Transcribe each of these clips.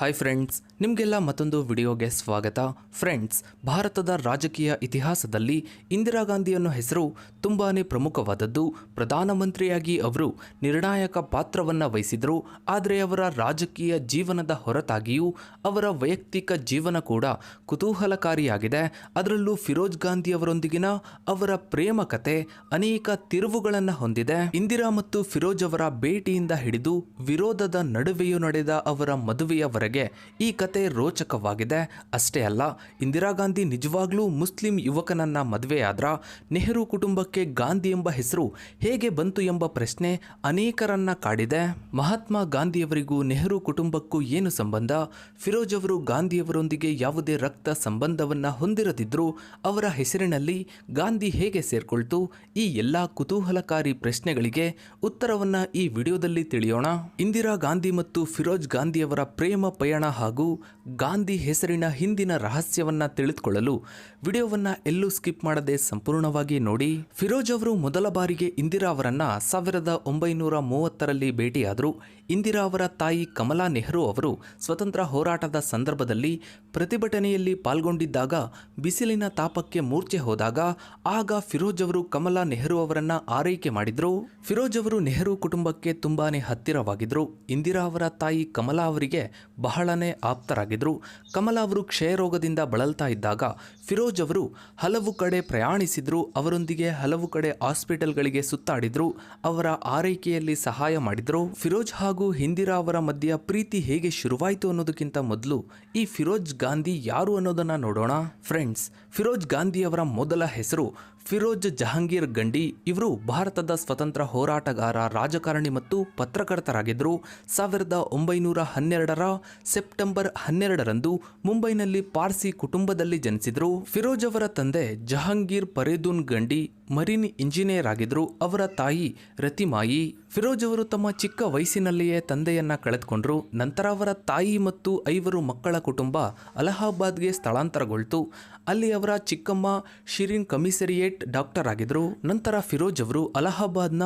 Hi friends ನಿಮಗೆಲ್ಲ ಮತ್ತೊಂದು ವಿಡಿಯೋಗೆ ಸ್ವಾಗತ. ಫ್ರೆಂಡ್ಸ್ ಭಾರತದ ರಾಜಕೀಯ ಇತಿಹಾಸದಲ್ಲಿ ಇಂದಿರಾ ಗಾಂಧಿ ಅನ್ನೋ ಹೆಸರು ತುಂಬಾ ಪ್ರಮುಖವಾದದ್ದು. ಪ್ರಧಾನಮಂತ್ರಿಯಾಗಿ ಅವರು ನಿರ್ಣಾಯಕ ಪಾತ್ರವನ್ನು ವಹಿಸಿದರು. ಆದರೆ ಅವರ ರಾಜಕೀಯ ಜೀವನದ ಹೊರತಾಗಿಯೂ ಅವರ ವೈಯಕ್ತಿಕ ಜೀವನ ಕೂಡ ಕುತೂಹಲಕಾರಿಯಾಗಿದೆ. ಅದರಲ್ಲೂ ಫಿರೋಜ್ ಗಾಂಧಿ ಅವರೊಂದಿಗಿನ ಅವರ ಪ್ರೇಮ ಕತೆ ಅನೇಕ ತಿರುವುಗಳನ್ನು ಹೊಂದಿದೆ. ಇಂದಿರಾ ಮತ್ತು ಫಿರೋಜ್ ಅವರ ಭೇಟಿಯಿಂದ ಹಿಡಿದು ವಿರೋಧದ ನಡುವೆಯೂ ನಡೆದ ಅವರ ಮದುವೆಯವರೆಗೆ ಈ ಕತೆ ರೋಚಕವಾಗಿದೆ. ಅಷ್ಟೇ ಅಲ್ಲ, ಇಂದಿರಾ ಗಾಂಧಿ ನಿಜವಾಗ್ಲೂ ಮುಸ್ಲಿಂ ಯುವಕನನ್ನ ಮದುವೆಯಾದ್ರ, ನೆಹರು ಕುಟುಂಬಕ್ಕೆ ಗಾಂಧಿ ಎಂಬ ಹೆಸರು ಹೇಗೆ ಬಂತು ಎಂಬ ಪ್ರಶ್ನೆ ಅನೇಕರನ್ನ ಕಾಡಿದೆ. ಮಹಾತ್ಮ ಗಾಂಧಿಯವರಿಗೂ ನೆಹರು ಕುಟುಂಬಕ್ಕೂ ಏನು ಸಂಬಂಧ? ಫಿರೋಜ್ ಅವರು ಗಾಂಧಿಯವರೊಂದಿಗೆ ಯಾವುದೇ ರಕ್ತ ಸಂಬಂಧವನ್ನ ಹೊಂದಿರದಿದ್ರೂ ಅವರ ಹೆಸರಿನಲ್ಲಿ ಗಾಂಧಿ ಹೇಗೆ ಸೇರ್ಕೊಳ್ತು? ಈ ಎಲ್ಲ ಕುತೂಹಲಕಾರಿ ಪ್ರಶ್ನೆಗಳಿಗೆ ಉತ್ತರವನ್ನ ಈ ವಿಡಿಯೋದಲ್ಲಿ ತಿಳಿಯೋಣ. ಇಂದಿರಾ ಗಾಂಧಿ ಮತ್ತು ಫಿರೋಜ್ ಗಾಂಧಿಯವರ ಪ್ರೇಮ ಪಯಣ ಹಾಗೂ ಗಾಂಧಿ ಹೆಸರಿನ ಹಿಂದಿನ ರಹಸ್ಯವನ್ನ ತಿಳಿದುಕೊಳ್ಳಲು ವಿಡಿಯೋವನ್ನ ಎಲ್ಲೂ ಸ್ಕಿಪ್ ಮಾಡದೆ ಸಂಪೂರ್ಣವಾಗಿ ನೋಡಿ. ಫಿರೋಜ್ ಅವರು ಮೊದಲ ಬಾರಿಗೆ ಇಂದಿರಾ ಅವರನ್ನ ಸಾವಿರದ ಒಂಬೈನೂರ ಮೂವತ್ತರಲ್ಲಿ ಭೇಟಿಯಾದರು. ಇಂದಿರಾ ಅವರ ತಾಯಿ ಕಮಲಾ ನೆಹರು ಅವರು ಸ್ವತಂತ್ರ ಹೋರಾಟದ ಸಂದರ್ಭದಲ್ಲಿ ಪ್ರತಿಭಟನೆಯಲ್ಲಿ ಪಾಲ್ಗೊಂಡಿದ್ದಾಗ ಬಿಸಿಲಿನ ತಾಪಕ್ಕೆ ಮೂರ್ಛೆ ಹೋದಾಗ ಆಗ ಫಿರೋಜ್ ಅವರು ಕಮಲಾ ನೆಹರು ಅವರನ್ನ ಆರೈಕೆ ಮಾಡಿದ್ರು. ಫಿರೋಜ್ ಅವರು ನೆಹರು ಕುಟುಂಬಕ್ಕೆ ತುಂಬಾನೇ ಹತ್ತಿರವಾಗಿದ್ರು. ಇಂದಿರಾ ಅವರ ತಾಯಿ ಕಮಲಾ ಅವರಿಗೆ ಬಹಳನೇ ಆಪ್ತರಾಗಿದ್ರು. ಕಮಲಾ ಅವರು ಕ್ಷಯರೋಗದಿಂದ ಬಳಲ್ತಾ ಇದ್ದಾಗ ಫಿರೋಜ್ ಅವರು ಹಲವು ಕಡೆ ಪ್ರಯಾಣಿಸಿದ್ರು. ಅವರೊಂದಿಗೆ ಹಲವು ಕಡೆ ಹಾಸ್ಪಿಟಲ್ಗಳಿಗೆ ಸುತ್ತಾಡಿದ್ರು. ಅವರ ಆರೈಕೆಯಲ್ಲಿ ಸಹಾಯ ಮಾಡಿದ್ರು. ಫಿರೋಜ್ ಹಾಗೂ ಇಂದಿರಾ ಅವರ ಮಧ್ಯ ಪ್ರೀತಿ ಹೇಗೆ ಶುರುವಾಯಿತು ಅನ್ನೋದಕ್ಕಿಂತ ಮೊದಲು ಈ ಫಿರೋಜ್ ಗಾಂಧಿ ಯಾರು ಅನ್ನೋದನ್ನ ನೋಡೋಣ. ಫ್ರೆಂಡ್ಸ್ ಫಿರೋಜ್ ಗಾಂಧಿ ಅವರ ಮೊದಲ ಹೆಸರು ಫಿರೋಜ್ ಜಹಾಂಗೀರ್ ಗಂಡಿ ಇವರು ಭಾರತದ ಸ್ವತಂತ್ರ ಹೋರಾಟಗಾರ, ರಾಜಕಾರಣಿ ಮತ್ತು ಪತ್ರಕರ್ತರಾಗಿದ್ದರು. ಸಾವಿರದ ಒಂಬೈನೂರ ಹನ್ನೆರಡರ ಸೆಪ್ಟೆಂಬರ್ ಹನ್ನೆರಡರಂದು ಮುಂಬೈನಲ್ಲಿ ಪಾರ್ಸಿ ಕುಟುಂಬದಲ್ಲಿ ಜನಿಸಿದರು. ಫಿರೋಜ್ ಅವರ ತಂದೆ ಜಹಾಂಗೀರ್ ಪರೇದೂನ್ ಗಂಡಿ ಮರೀನ್ ಇಂಜಿನಿಯರ್ ಆಗಿದ್ದರು ಅವರ ತಾಯಿ ರತಿಮಾಯಿ. ಫಿರೋಜ್ ಅವರು ತಮ್ಮ ಚಿಕ್ಕ ವಯಸ್ಸಿನಲ್ಲಿಯೇ ತಂದೆಯನ್ನ ಕಳೆದುಕೊಂಡ್ರು. ನಂತರ ಅವರ ತಾಯಿ ಮತ್ತು ಐವರು ಮಕ್ಕಳ ಕುಟುಂಬ ಅಲಹಾಬಾದ್ಗೆ ಸ್ಥಳಾಂತರಗೊಳ್ತು. ಅಲ್ಲಿ ಅವರ ಚಿಕ್ಕಮ್ಮ ಶಿರಿನ್ ಕಮಿಸರಿಯೇಟ್ ಡಾಕ್ಟರ್ ಆಗಿದ್ರು ನಂತರ ಫಿರೋಜ್ ಅವರು ಅಲಹಾಬಾದ್ನ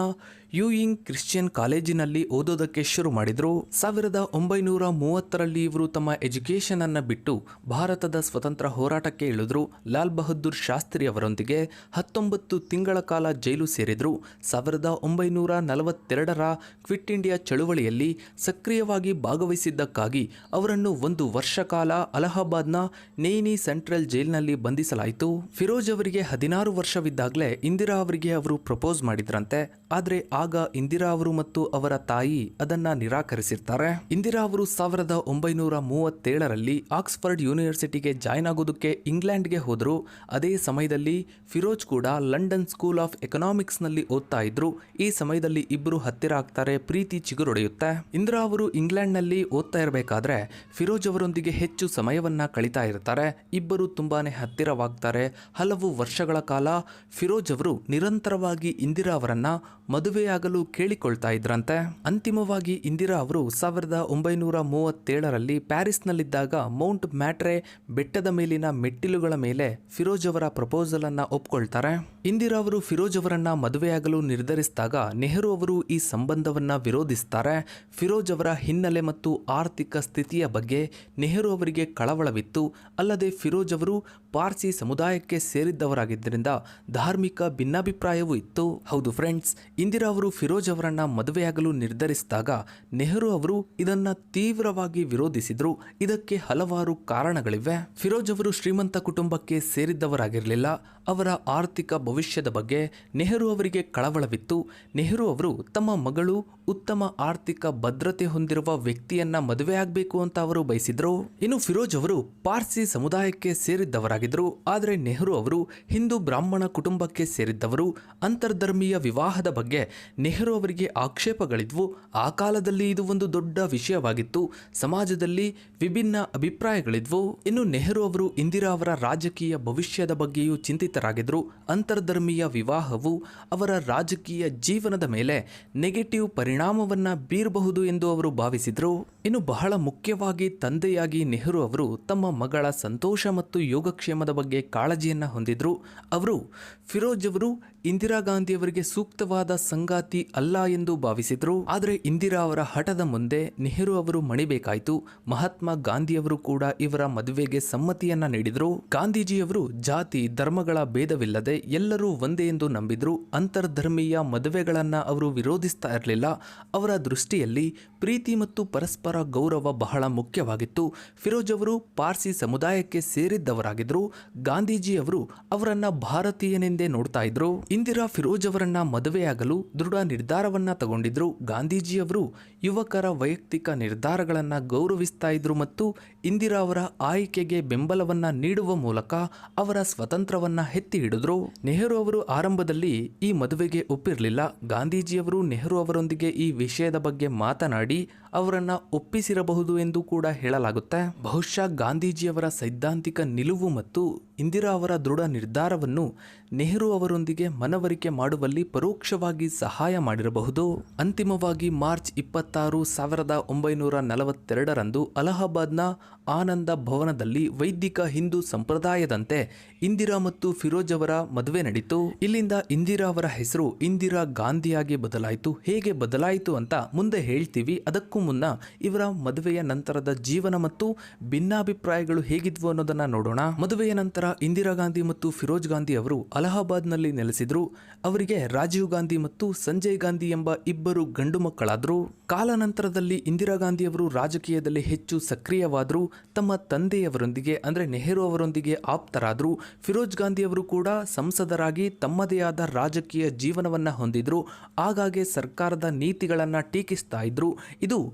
ಯೂಯಿಂಗ್ ಕ್ರಿಶ್ಚಿಯನ್ ಕಾಲೇಜಿನಲ್ಲಿ ಓದೋದಕ್ಕೆ ಶುರು ಮಾಡಿದ್ರು. ಸಾವಿರದ ಒಂಬೈನೂರ ಮೂವತ್ತರಲ್ಲಿ ಇವರು ತಮ್ಮ ಎಜುಕೇಶನ್ ಅನ್ನ ಬಿಟ್ಟು ಭಾರತದ ಸ್ವತಂತ್ರ ಹೋರಾಟಕ್ಕೆ ಇಳಿದ್ರು. ಲಾಲ್ ಬಹದ್ದೂರ್ ಶಾಸ್ತ್ರಿ ಅವರೊಂದಿಗೆ ಹತ್ತೊಂಬತ್ತು ತಿಂಗಳ ಕಾಲ ಜೈಲು ಸೇರಿದ್ರು. ಸಾವಿರದ ಒಂಬೈನೂರ ನಲವತ್ತೆರಡರ ಕ್ವಿಟ್ ಇಂಡಿಯಾ ಚಳುವಳಿಯಲ್ಲಿ ಸಕ್ರಿಯವಾಗಿ ಭಾಗವಹಿಸಿದ್ದಕ್ಕಾಗಿ ಅವರನ್ನು ಒಂದು ವರ್ಷ ಕಾಲ ಅಲಹಾಬಾದ್ನ ನೇನಿ ಸೆಂಟ್ರಲ್ ಜೈಲಿನಲ್ಲಿ ಬಂಧಿಸಲಾಯಿತು. ಫಿರೋಜ್ ಅವರಿಗೆ ಹದಿನಾರು ವರ್ಷವಿದ್ದಾಗಲೇ ಇಂದಿರಾ ಅವರಿಗೆ ಅವರು ಪ್ರಪೋಸ್ ಮಾಡಿದ್ರಂತೆ. ಆದ್ರೆ ಆಗ ಇಂದಿರಾ ಅವರು ಮತ್ತು ಅವರ ತಾಯಿ ಅದನ್ನ ನಿರಾಕರಿಸಿರ್ತಾರೆ. ಇಂದಿರಾ ಅವರು ಸಾವಿರದ ಒಂಬೈನೂರ ಮೂವತ್ತೇಳರಲ್ಲಿ ಆಕ್ಸ್ಫರ್ಡ್ ಯೂನಿವರ್ಸಿಟಿಗೆ ಜಾಯ್ನ್ ಆಗೋದಕ್ಕೆ ಇಂಗ್ಲೆಂಡ್ಗೆ ಹೋದರು. ಅದೇ ಸಮಯದಲ್ಲಿ ಫಿರೋಜ್ ಕೂಡ ಲಂಡನ್ ಸ್ಕೂಲ್ ಆಫ್ ಎಕನಾಮಿಕ್ಸ್ನಲ್ಲಿ ಓದ್ತಾ ಇದ್ರು. ಈ ಸಮಯದಲ್ಲಿ ಇಬ್ಬರು ಹತ್ತಿರ ಆಗ್ತಾರೆ, ಪ್ರೀತಿ ಚಿಗುರೊಡೆಯುತ್ತೆ. ಇಂದಿರಾ ಅವರು ಇಂಗ್ಲೆಂಡ್ನಲ್ಲಿ ಓದ್ತಾ ಇರಬೇಕಾದ್ರೆ ಫಿರೋಜ್ ಅವರೊಂದಿಗೆ ಹೆಚ್ಚು ಸಮಯವನ್ನ ಕಳೀತಾ ಇರ್ತಾರೆ. ಇಬ್ಬರು ತುಂಬಾನೇ ಹತ್ತಿರವಾಗ್ತಾರೆ. ಹಲವು ವರ್ಷಗಳ ಕಾಲ ಫಿರೋಜ್ ಅವರು ನಿರಂತರವಾಗಿ ಇಂದಿರಾ ಅವರನ್ನ ಮದುವೆಯಾಗಲು ಕೇಳಿಕೊಳ್ತಾ ಇದ್ರಂತೆ. ಅಂತಿಮವಾಗಿ ಇಂದಿರಾ ಅವರು ಸಾವಿರದ ಒಂಬೈನೂರ ಮೂವತ್ತೇಳರಲ್ಲಿ ಪ್ಯಾರಿಸ್ನಲ್ಲಿದ್ದಾಗ ಮೌಂಟ್ ಮ್ಯಾಟ್ರೆ ಬೆಟ್ಟದ ಮೇಲಿನ ಮೆಟ್ಟಿಲುಗಳ ಮೇಲೆ ಫಿರೋಜ್ ಅವರ ಪ್ರಪೋಸಲ್ ಅನ್ನ ಒಪ್ಕೊಳ್ತಾರೆ. ಇಂದಿರಾ ಅವರು ಫಿರೋಜ್ ಅವರನ್ನ ಮದುವೆಯಾಗಲು ನಿರ್ಧರಿಸಿದಾಗ ನೆಹರು ಅವರು ಈ ಸಂಬಂಧವನ್ನ ವಿರೋಧಿಸ್ತಾರೆ. ಫಿರೋಜ್ ಅವರ ಹಿನ್ನೆಲೆ ಮತ್ತು ಆರ್ಥಿಕ ಸ್ಥಿತಿಯ ಬಗ್ಗೆ ನೆಹರು ಅವರಿಗೆ ಕಳವಳವಿತ್ತು. ಅಲ್ಲದೆ ಫಿರೋಜ್ ಅವರು ಪಾರ್ಸಿ ಸಮುದಾಯಕ್ಕೆ ಸೇರಿದ್ದವರಾಗಿದ್ದರಿಂದ ಧಾರ್ಮಿಕ ಭಿನ್ನಾಭಿಪ್ರಾಯವೂ ಇತ್ತು. ಹೌದು ಫ್ರೆಂಡ್ಸ್, ಇಂದಿರಾ ಅವರು ಫಿರೋಜ್ ಅವರನ್ನ ಮದುವೆಯಾಗಲು ನಿರ್ಧರಿಸಿದಾಗ ನೆಹರು ಅವರು ಇದನ್ನ ತೀವ್ರವಾಗಿ ವಿರೋಧಿಸಿದ್ರು. ಇದಕ್ಕೆ ಹಲವಾರು ಕಾರಣಗಳಿವೆ. ಫಿರೋಜ್ ಅವರು ಶ್ರೀಮಂತ ಕುಟುಂಬಕ್ಕೆ ಸೇರಿದ್ದವರಾಗಿರಲಿಲ್ಲ. ಅವರ ಆರ್ಥಿಕ ಭವಿಷ್ಯದ ಬಗ್ಗೆ ನೆಹರು ಅವರಿಗೆ ಕಳವಳವಿತ್ತು. ನೆಹರು ಅವರು ತಮ್ಮ ಮಗಳು ಉತ್ತಮ ಆರ್ಥಿಕ ಭದ್ರತೆ ಹೊಂದಿರುವ ವ್ಯಕ್ತಿಯನ್ನ ಮದುವೆಯಾಗಬೇಕು ಅಂತ ಅವರು ಬಯಸಿದ್ರು. ಇನ್ನು ಫಿರೋಜ್ ಅವರು ಪಾರ್ಸಿ ಸಮುದಾಯಕ್ಕೆ ಸೇರಿದ್ದವರಾಗಿದ್ದರು ಆದರೆ ನೆಹರು ಅವರು ಹಿಂದೂ ಬ್ರಾಹ್ಮಣ ಕುಟುಂಬಕ್ಕೆ ಸೇರಿದ್ದವರು ಅಂತರ್ಧರ್ಮೀಯ ವಿವಾಹದ ಬಗ್ಗೆ ನೆಹರು ಅವರಿಗೆ ಆಕ್ಷೇಪಗಳಿದ್ವು. ಆ ಕಾಲದಲ್ಲಿ ಇದು ಒಂದು ದೊಡ್ಡ ವಿಷಯವಾಗಿತ್ತು. ಸಮಾಜದಲ್ಲಿ ವಿಭಿನ್ನ ಅಭಿಪ್ರಾಯಗಳಿದ್ವು. ಇನ್ನು ನೆಹರು ಅವರು ಇಂದಿರಾ ಅವರ ರಾಜಕೀಯ ಭವಿಷ್ಯದ ಬಗ್ಗೆಯೂ ಚಿಂತಿತರಾಗಿದ್ದರು. ಅಂತರ್ಧರ್ಮೀಯ ವಿವಾಹವು ಅವರ ರಾಜಕೀಯ ಜೀವನದ ಮೇಲೆ ನೆಗೆಟಿವ್ ಪರಿಣಾಮವನ್ನು ಬೀರಬಹುದು ಎಂದು ಅವರು ಭಾವಿಸಿದರು. ಇನ್ನು ಬಹಳ ಮುಖ್ಯವಾಗಿ ತಂದೆಯಾಗಿ ನೆಹರು ಅವರು ತಮ್ಮ ಮಗಳ ಸಂತೋಷ ಮತ್ತು ಯೋಗಕ್ಷೇಮದ ಬಗ್ಗೆ ಕಾಳಜಿಯನ್ನು ಹೊಂದಿದ್ರು. ಅವರು ಫಿರೋಜ್ ಅವರು ಇಂದಿರಾ ಗಾಂಧಿಯವರಿಗೆ ಸೂಕ್ತವಾದ ಸಂಗಾತಿ ಅಲ್ಲ ಎಂದು ಭಾವಿಸಿದ್ರು. ಆದರೆ ಇಂದಿರಾ ಅವರ ಹಠದ ಮುಂದೆ ನೆಹರು ಅವರು ಮಣಿಬೇಕಾಯಿತು. ಮಹಾತ್ಮ ಗಾಂಧಿಯವರು ಕೂಡ ಇವರ ಮದುವೆಗೆ ಸಮ್ಮತಿಯನ್ನ ನೀಡಿದ್ರು. ಗಾಂಧೀಜಿಯವರು ಜಾತಿ, ಧರ್ಮಗಳ ಭೇದವಿಲ್ಲದೆ ಎಲ್ಲರೂ ಒಂದೇ ಎಂದು ನಂಬಿದ್ರು. ಅಂತರ್ಧರ್ಮೀಯ ಮದುವೆಗಳನ್ನ ಅವರು ವಿರೋಧಿಸ್ತಾ ಇರಲಿಲ್ಲ. ಅವರ ದೃಷ್ಟಿಯಲ್ಲಿ ಪ್ರೀತಿ ಮತ್ತು ಪರಸ್ಪರ ಗೌರವ ಬಹಳ ಮುಖ್ಯವಾಗಿತ್ತು. ಫಿರೋಜ್ ಅವರು ಪಾರ್ಸಿ ಸಮುದಾಯಕ್ಕೆ ಸೇರಿದ್ದವರಾಗಿದ್ರು. ಗಾಂಧೀಜಿಯವರು ಅವರನ್ನ ಭಾರತೀಯನೆಂದೇ ನೋಡ್ತಾ ಇದ್ರು. ಇಂದಿರಾ ಫಿರೋಜ್ ಅವರನ್ನ ಮದುವೆಯಾಗಲು ದೃಢ ನಿರ್ಧಾರವನ್ನ ತಗೊಂಡಿದ್ರು ಗಾಂಧೀಜಿಯವರು. ಯುವಕರ ವೈಯಕ್ತಿಕ ನಿರ್ಧಾರಗಳನ್ನ ಗೌರವಿಸ್ತಾ ಇದ್ರು ಮತ್ತು ಇಂದಿರಾ ಅವರ ಆಯ್ಕೆಗೆ ಬೆಂಬಲವನ್ನ ನೀಡುವ ಮೂಲಕ ಅವರ ಸ್ವತಂತ್ರವನ್ನ ಎತ್ತಿ ಹಿಡಿದ್ರು. ನೆಹರು ಅವರು ಆರಂಭದಲ್ಲಿ ಈ ಮದುವೆಗೆ ಒಪ್ಪಿರಲಿಲ್ಲ. ಗಾಂಧೀಜಿಯವರು ನೆಹರು ಅವರೊಂದಿಗೆ ಈ ವಿಷಯದ ಬಗ್ಗೆ ಮಾತನಾಡಿ ಅವರನ್ನ ಒಪ್ಪಿಸಿರಬಹುದು ಎಂದು ಕೂಡ ಹೇಳಲಾಗುತ್ತೆ. ಬಹುಶಃ ಗಾಂಧೀಜಿಯವರ ಸೈದ್ಧಾಂತಿಕ ನಿಲುವು ಮತ್ತು ಇಂದಿರಾ ಅವರ ದೃಢ ನಿರ್ಧಾರವನ್ನು ನೆಹರು ಅವರೊಂದಿಗೆ ಮನವರಿಕೆ ಮಾಡುವಲ್ಲಿ ಪರೋಕ್ಷವಾಗಿ ಸಹಾಯ ಮಾಡಿರಬಹುದು. ಅಂತಿಮವಾಗಿ ಮಾರ್ಚ್ ಇಪ್ಪತ್ತಾರು ಸಾವಿರದ ಒಂಬೈನೂರ ನಲವತ್ತೆರಡರಂದು ಅಲಹಾಬಾದ್ನ ಆನಂದ ಭವನದಲ್ಲಿ ವೈದಿಕ ಹಿಂದೂ ಸಂಪ್ರದಾಯದಂತೆ ಇಂದಿರಾ ಮತ್ತು ಫಿರೋಜ್ ಅವರ ಮದುವೆ ನಡೆಯಿತು ಇಲ್ಲಿಂದ ಇಂದಿರಾ ಅವರ ಹೆಸರು ಇಂದಿರಾ ಗಾಂಧಿಯಾಗಿ ಬದಲಾಯಿತು. ಹೇಗೆ ಬದಲಾಯಿತು ಅಂತ ಮುಂದೆ ಹೇಳ್ತೀವಿ. ಅದಕ್ಕೂ ಮುನ್ನ ಇವರ ಮದುವೆಯ ನಂತರದ ಜೀವನ ಮತ್ತು ಭಿನ್ನಾಭಿಪ್ರಾಯಗಳು ಹೇಗಿದ್ವು ಅನ್ನೋದನ್ನ ನೋಡೋಣ. ಮದುವೆಯ ನಂತರ ಇಂದಿರಾ ಗಾಂಧಿ ಮತ್ತು ಫಿರೋಜ್ ಗಾಂಧಿ ಅವರು ಅಲಹಾಬಾದ್ನಲ್ಲಿ ನೆಲೆಸಿದ್ರು. ಅವರಿಗೆ ರಾಜೀವ್ ಗಾಂಧಿ ಮತ್ತು ಸಂಜಯ್ ಗಾಂಧಿ ಎಂಬ ಇಬ್ಬರು ಗಂಡು ಮಕ್ಕಳಾದ್ರು. ಕಾಲಾನಂತರದಲ್ಲಿ ಇಂದಿರಾ ಗಾಂಧಿ ಅವರು ರಾಜಕೀಯದಲ್ಲಿ ಹೆಚ್ಚು ಸಕ್ರಿಯವಾದ್ರು. ತಮ್ಮ ತಂದೆಯವರೊಂದಿಗೆ ಅಂದ್ರೆ ನೆಹರು ಅವರೊಂದಿಗೆ ಆಪ್ತರಾದ್ರು. ಫಿರೋಜ್ ಗಾಂಧಿ ಅವರು ಕೂಡ ಸಂಸದರಾಗಿ ತಮ್ಮದೇ ಆದ ರಾಜಕೀಯ ಜೀವನವನ್ನ ಹೊಂದಿದ್ರು. ಆಗಾಗ್ಗೆ ಸರ್ಕಾರದ ನೀತಿಗಳನ್ನ ಟೀಕಿಸ್ತಾ ಇದ್ರು. ಇದು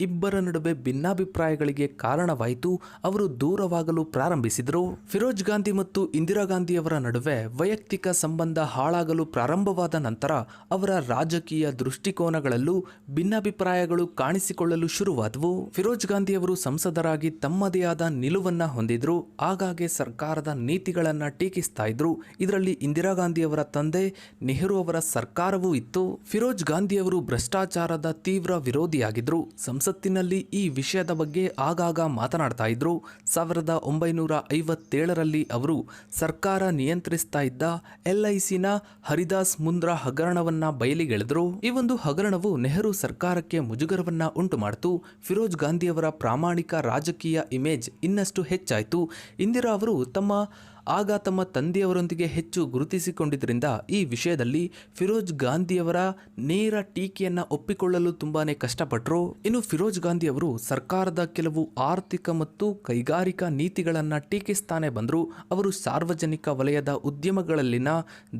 ಇಬ್ಬರ ನಡುವೆ ಭಿನ್ನಾಭಿಪ್ರಾಯಗಳಿಗೆ ಕಾರಣವಾಯಿತು. ಅವರು ದೂರವಾಗಲು ಪ್ರಾರಂಭಿಸಿದರು. ಫಿರೋಜ್ ಗಾಂಧಿ ಮತ್ತು ಇಂದಿರಾ ಗಾಂಧಿಯವರ ನಡುವೆ ವೈಯಕ್ತಿಕ ಸಂಬಂಧ ಹಾಳಾಗಲು ಪ್ರಾರಂಭವಾದ ನಂತರ ಅವರ ರಾಜಕೀಯ ದೃಷ್ಟಿಕೋನಗಳಲ್ಲೂ ಭಿನ್ನಾಭಿಪ್ರಾಯಗಳು ಕಾಣಿಸಿಕೊಳ್ಳಲು ಶುರುವಾದವು. ಫಿರೋಜ್ ಗಾಂಧಿಯವರು ಸಂಸದರಾಗಿ ತಮ್ಮದೇ ಆದ ನಿಲುವನ್ನ ಹೊಂದಿದ್ರು. ಆಗಾಗ್ಗೆ ಸರ್ಕಾರದ ನೀತಿಗಳನ್ನ ಟೀಕಿಸ್ತಾ ಇದ್ರು. ಇದರಲ್ಲಿ ಇಂದಿರಾ ಗಾಂಧಿಯವರ ತಂದೆ ನೆಹರು ಅವರ ಸರ್ಕಾರವೂ ಇತ್ತು. ಫಿರೋಜ್ ಗಾಂಧಿಯವರು ಭ್ರಷ್ಟಾಚಾರದ ತೀವ್ರ ವಿರೋಧಿಯಾಗಿದ್ರು. ಸಂಸತ್ತಿನಲ್ಲಿ ಈ ವಿಷಯದ ಬಗ್ಗೆ ಆಗಾಗ ಮಾತನಾಡ್ತಾ ಇದ್ರು. ಸಾವಿರದ ಒಂಬೈನೂರ ಐವತ್ತೇಳರಲ್ಲಿ ಅವರು ಸರ್ಕಾರ ನಿಯಂತ್ರಿಸ್ತಾ ಇದ್ದ ಎಲ್ಐಸಿನ ಹರಿದಾಸ್ ಮುಂದ್ರಾ ಹಗರಣವನ್ನ ಬಯಲಿಗೆಳೆದ್ರು. ಈ ಒಂದು ಹಗರಣವು ನೆಹರು ಸರ್ಕಾರಕ್ಕೆ ಮುಜುಗರವನ್ನ ಉಂಟು ಮಾಡಿತು. ಫಿರೋಜ್ ಗಾಂಧಿಯವರ ಪ್ರಾಮಾಣಿಕ ರಾಜಕೀಯ ಇಮೇಜ್ ಇನ್ನಷ್ಟು ಹೆಚ್ಚಾಯಿತು. ಇಂದಿರಾ ಅವರು ತಮ್ಮ ಆಗ ತಮ್ಮ ತಂದೆಯವರೊಂದಿಗೆ ಹೆಚ್ಚು ಗುರುತಿಸಿಕೊಂಡಿದ್ದರಿಂದ ಈ ವಿಷಯದಲ್ಲಿ ಫಿರೋಜ್ ಗಾಂಧಿಯವರ ನೇರ ಟೀಕೆಯನ್ನು ಒಪ್ಪಿಕೊಳ್ಳಲು ತುಂಬಾನೇ ಕಷ್ಟಪಟ್ಟರು ಇನ್ನು ಫಿರೋಜ್ ಗಾಂಧಿ ಅವರು ಸರ್ಕಾರದ ಕೆಲವು ಆರ್ಥಿಕ ಮತ್ತು ಕೈಗಾರಿಕಾ ನೀತಿಗಳನ್ನು ಟೀಕಿಸ್ತಾನೆ ಬಂದರು. ಅವರು ಸಾರ್ವಜನಿಕ ವಲಯದ ಉದ್ಯಮಗಳಲ್ಲಿನ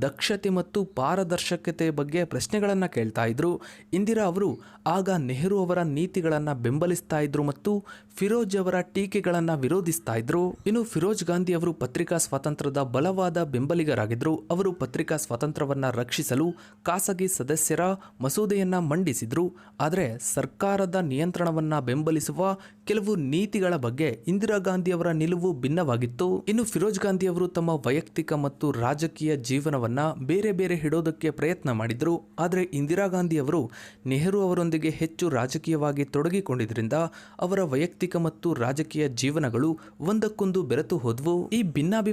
ದಕ್ಷತೆ ಮತ್ತು ಪಾರದರ್ಶಕತೆ ಬಗ್ಗೆ ಪ್ರಶ್ನೆಗಳನ್ನು ಕೇಳ್ತಾ ಇದ್ರು. ಇಂದಿರಾ ಅವರು ಆಗ ನೆಹರು ಅವರ ನೀತಿಗಳನ್ನು ಬೆಂಬಲಿಸ್ತಾ ಇದ್ರು ಮತ್ತು ಫಿರೋಜ್ ಅವರ ಟೀಕೆಗಳನ್ನು ವಿರೋಧಿಸ್ತಾ ಇದ್ರು. ಇನ್ನು ಫಿರೋಜ್ ಗಾಂಧಿ ಅವರು ಪತ್ರಿಕಾ ಸ್ವಾತಂತ್ರ್ಯದ ಬಲವಾದ ಬೆಂಬಲಿಗರಾಗಿದ್ದರು ಅವರು ಪತ್ರಿಕಾ ಸ್ವಾತಂತ್ರ್ಯವನ್ನು ರಕ್ಷಿಸಲು ಖಾಸಗಿ ಸದಸ್ಯರ ಮಸೂದೆಯನ್ನು ಮಂಡಿಸಿದರು. ಆದರೆ ಸರ್ಕಾರದ ನಿಯಂತ್ರಣವನ್ನು ಬೆಂಬಲಿಸುವ ಕೆಲವು ನೀತಿಗಳ ಬಗ್ಗೆ ಇಂದಿರಾ ಗಾಂಧಿಯವರ ನಿಲುವು ಭಿನ್ನವಾಗಿತ್ತು. ಇನ್ನು ಫಿರೋಜ್ ಗಾಂಧಿ ಅವರು ತಮ್ಮ ವೈಯಕ್ತಿಕ ಮತ್ತು ರಾಜಕೀಯ ಜೀವನವನ್ನು ಬೇರೆ ಬೇರೆ ಹಿಡೋದಕ್ಕೆ ಪ್ರಯತ್ನ ಮಾಡಿದರು. ಆದರೆ ಇಂದಿರಾ ಗಾಂಧಿ ಅವರು ನೆಹರು ಅವರೊಂದಿಗೆ ಹೆಚ್ಚು ರಾಜಕೀಯವಾಗಿ ತೊಡಗಿಕೊಂಡಿದ್ದರಿಂದ ಅವರ ವೈಯಕ್ತಿಕ ಮತ್ತು ರಾಜಕೀಯ ಜೀವನಗಳು ಒಂದಕ್ಕೊಂದು ಬೆರೆತು ಹೋದ್ವು. ಈ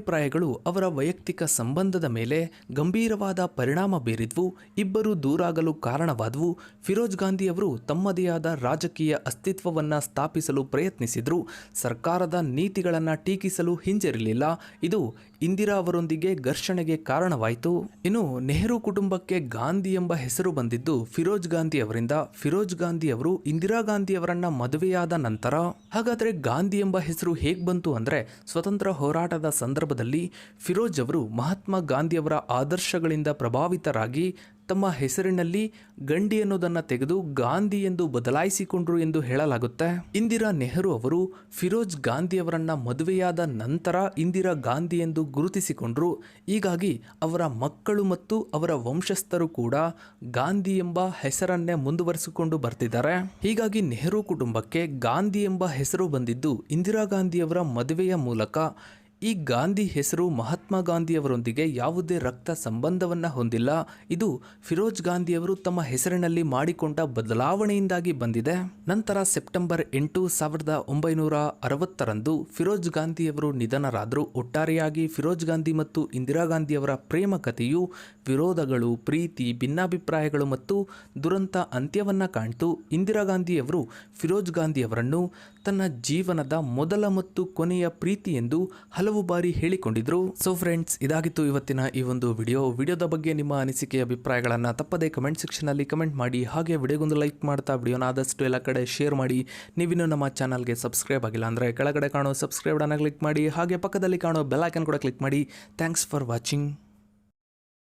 ಭಿನ್ನಾಭಿಪ್ರಾಯಗಳು ಅವರ ವೈಯಕ್ತಿಕ ಸಂಬಂಧದ ಮೇಲೆ ಗಂಭೀರವಾದ ಪರಿಣಾಮ ಬೀರಿದ್ವು, ಇಬ್ಬರು ದೂರಾಗಲು ಕಾರಣವಾದವು. ಫಿರೋಜ್ ಗಾಂಧಿ ಅವರು ತಮ್ಮದೇ ಆದ ರಾಜಕೀಯ ಅಸ್ತಿತ್ವವನ್ನ ಸ್ಥಾಪಿಸಲು ಪ್ರಯತ್ನಿಸಿದ್ರು, ಸರ್ಕಾರದ ನೀತಿಗಳನ್ನ ಟೀಕಿಸಲು ಹಿಂಜರಿಲಿಲ್ಲ. ಇದು ಇಂದಿರಾ ಅವರೊಂದಿಗೆ ಘರ್ಷಣೆಗೆ ಕಾರಣವಾಯಿತು. ಇನ್ನು ನೆಹರು ಕುಟುಂಬಕ್ಕೆ ಗಾಂಧಿ ಎಂಬ ಹೆಸರು ಬಂದಿದ್ದು ಫಿರೋಜ್ ಗಾಂಧಿ ಅವರಿಂದ. ಫಿರೋಜ್ ಗಾಂಧಿ ಅವರು ಇಂದಿರಾ ಗಾಂಧಿ ಅವರನ್ನ ಮದುವೆಯಾದ ನಂತರ. ಹಾಗಾದ್ರೆ ಗಾಂಧಿ ಎಂಬ ಹೆಸರು ಹೇಗ್ ಬಂತು ಅಂದ್ರೆ, ಸ್ವತಂತ್ರ ಹೋರಾಟದ ಸಂದರ್ಭದಲ್ಲಿ ಫಿರೋಜ್ ಅವರು ಮಹಾತ್ಮ ಗಾಂಧಿಯವರ ಆದರ್ಶಗಳಿಂದ ಪ್ರಭಾವಿತರಾಗಿ ತಮ್ಮ ಹೆಸರಿನಲ್ಲಿ ಗಂಡಿ ಅನ್ನೋದನ್ನು ತೆಗೆದು ಗಾಂಧಿ ಎಂದು ಬದಲಾಯಿಸಿಕೊಂಡರು ಎಂದು ಹೇಳಲಾಗುತ್ತೆ. ಇಂದಿರಾ ನೆಹರು ಅವರು ಫಿರೋಜ್ ಗಾಂಧಿಯವರನ್ನು ಮದುವೆಯಾದ ನಂತರ ಇಂದಿರಾ ಗಾಂಧಿ ಎಂದು ಗುರುತಿಸಿಕೊಂಡರು. ಹೀಗಾಗಿ ಅವರ ಮಕ್ಕಳು ಮತ್ತು ಅವರ ವಂಶಸ್ಥರು ಕೂಡ ಗಾಂಧಿ ಎಂಬ ಹೆಸರನ್ನೇ ಮುಂದುವರಿಸಿಕೊಂಡು ಬರ್ತಿದ್ದಾರೆ. ಹೀಗಾಗಿ ನೆಹರು ಕುಟುಂಬಕ್ಕೆ ಗಾಂಧಿ ಎಂಬ ಹೆಸರು ಬಂದಿದ್ದು ಇಂದಿರಾ ಗಾಂಧಿಯವರ ಮದುವೆಯ ಮೂಲಕ ಈ ಗಾಂಧಿ ಹೆಸರು ಮಹಾತ್ಮ ಗಾಂಧಿಯವರೊಂದಿಗೆ ಯಾವುದೇ ರಕ್ತ ಸಂಬಂಧವನ್ನ ಹೊಂದಿಲ್ಲ. ಇದು ಫಿರೋಜ್ ಗಾಂಧಿಯವರು ತಮ್ಮ ಹೆಸರಿನಲ್ಲಿ ಮಾಡಿಕೊಂಡ ಬದಲಾವಣೆಯಿಂದಾಗಿ ಬಂದಿದೆ. ನಂತರ ಸೆಪ್ಟೆಂಬರ್ ಎಂಟು ಸಾವಿರದ ಒಂಬೈನೂರ ಅರವತ್ತರಂದು ಫಿರೋಜ್ ಗಾಂಧಿಯವರು ನಿಧನರಾದರು. ಒಟ್ಟಾರೆಯಾಗಿ ಫಿರೋಜ್ ಗಾಂಧಿ ಮತ್ತು ಇಂದಿರಾ ಗಾಂಧಿಯವರ ಪ್ರೇಮ ಕಥೆಯು ವಿರೋಧಗಳು, ಪ್ರೀತಿ, ಭಿನ್ನಾಭಿಪ್ರಾಯಗಳು ಮತ್ತು ದುರಂತ ಅಂತ್ಯವನ್ನು ಕಾಣ್ತು. ಇಂದಿರಾ ಗಾಂಧಿಯವರು ಫಿರೋಜ್ ಗಾಂಧಿಯವರನ್ನು ತನ್ನ ಜೀವನದ ಮೊದಲ ಮತ್ತು ಕೊನೆಯ ಪ್ರೀತಿ ಎಂದು ಹಲವು ಬಾರಿ ಹೇಳಿಕೊಂಡಿದ್ರು. ಸೊ ಫ್ರೆಂಡ್ಸ್ ಇದಾಗಿತ್ತು ಇವತ್ತಿನ ಈ ಒಂದು ವಿಡಿಯೋ ವಿಡಿಯೋದ ಬಗ್ಗೆ ನಿಮ್ಮ ಅನಿಸಿಕೆ, ಅಭಿಪ್ರಾಯಗಳನ್ನು ತಪ್ಪದೇ ಕಮೆಂಟ್ ಸೆಕ್ಷನಲ್ಲಿ ಕಮೆಂಟ್ ಮಾಡಿ. ಹಾಗೆ ವಿಡಿಯೋಗೊಂದು ಲೈಕ್ ಮಾಡ್ತಾ ವಿಡಿಯೋನ ಆದಷ್ಟು ಎಲ್ಲ ಕಡೆ ಶೇರ್ ಮಾಡಿ. ನೀವಿನ್ನೂ ನಮ್ಮ ಚಾನಲ್ಗೆ ಸಬ್ಸ್ಕ್ರೈಬ್ ಆಗಿಲ್ಲ ಅಂದರೆ ಕೆಳಗಡೆ ಕಾಣೋ ಸಬ್ಸ್ಕ್ರೈಬ್ ಅನ್ನ ಕ್ಲಿಕ್ ಮಾಡಿ. ಹಾಗೆ ಪಕ್ಕದಲ್ಲಿ ಕಾಣೋ ಬೆಲ್ ಐಕನ್ ಕೂಡ ಕ್ಲಿಕ್ ಮಾಡಿ. Thanks for watching